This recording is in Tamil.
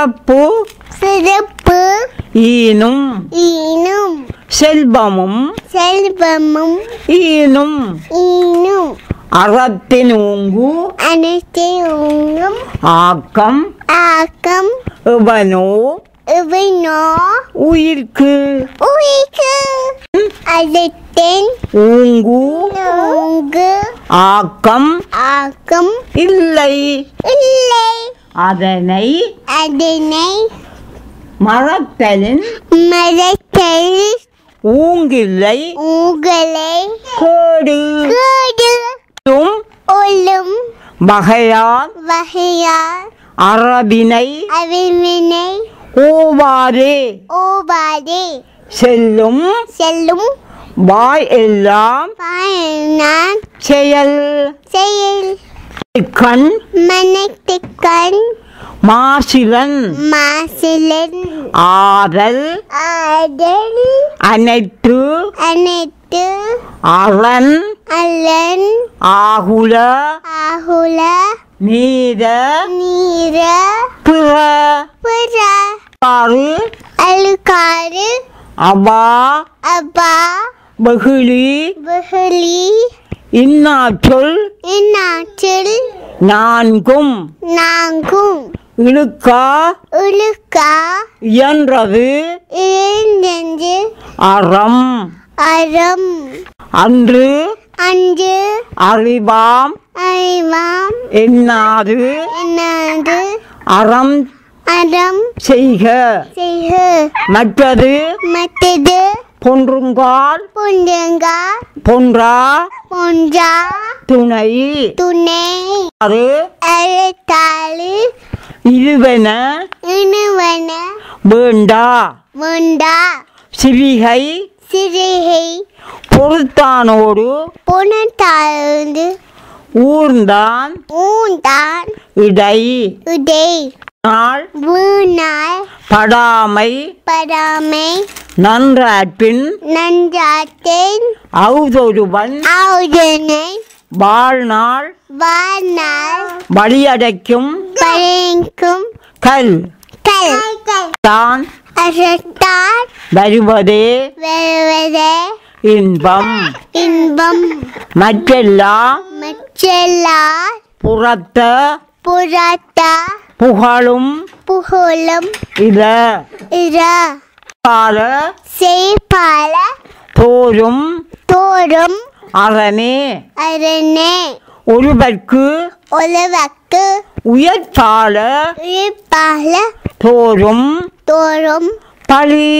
சிறப்பு சிறப்பு ஈனும் ஈனும் செல்வமும் செல்வமும் ஈனும் ஈனும் அறத்தின் ஊங்கு அனைத்து உங்கும் ஆக்கம் ஆக்கம் எவனோ இவனோ உயிர்க்கு உயிர்க்கு அழைத்தேன் ஊங்கு உங்கு ஆக்கம் ஆக்கம் இல்லை இல்லை அதனை அதனை மறத்தலின் மரத்தில் ஊங்கில்லை உங்களை கேடு. கேடு. ஒல்லும் வகையால் வகையால் அரபினை அவிவினை ஓவாரே ஓவாதே. செல்லும் செல்லும் வாய் எல்லாம் பயனான் செயல். செயல். கண் மனத்துக்கண் மாசிலன் மாசிலன் ஆதல் ஆடல் அனைத்து அனைத்து அரண் அல்லன் ஆகுல ஆகுல நீத நீர பிற புற ஆறு அழுக்காறு அவா அப்பா வெகுளி வெகுளி இன்னாற்றொல் நான்கும் நாங்கும் இழுக்கா உழுக்கா இயன்றது இழந்தென்று அறம் அறம் அன்று அன்று அறிவாம் அறிவாம் என்னாது என்னது அறம் அறம் செய்க செய்க மற்றது மற்றது பொன்றுங்கால் புண்டுங்கா பொன்றா போன்றா துணை துணை அது அழுத்தாளு இருவன இணுவன வேண்டா முண்டா சிவிகை சிறுகை பொறுத்தானோடு புனத்தாழ்ந்து ஊர்ந்தான் ஊந்தான் இடை உடை நாள் வீணாய் படாமை படாமை நன்றாற்றின் நன்றாத்தேன் அவுதொருவன் ஆவுதனை வாழ்நாள் வாழ்நாள் வழியடைக்கும் பழைக்கும் கல். கல். தான் அசத்தார் வருவதே வருவதே இன்பம். இன்பம். மற்றெல்லாம் மற்றெல்லார் புறத்த புறத்த புகழும் புகழும் இத இர கால செய்பால தோறும் தோறும் அரணே அரணே ஒருவர்க்கு உழவக்கு உயர்த்தால உயிர்ப்பால தோறும் தோறும் பழி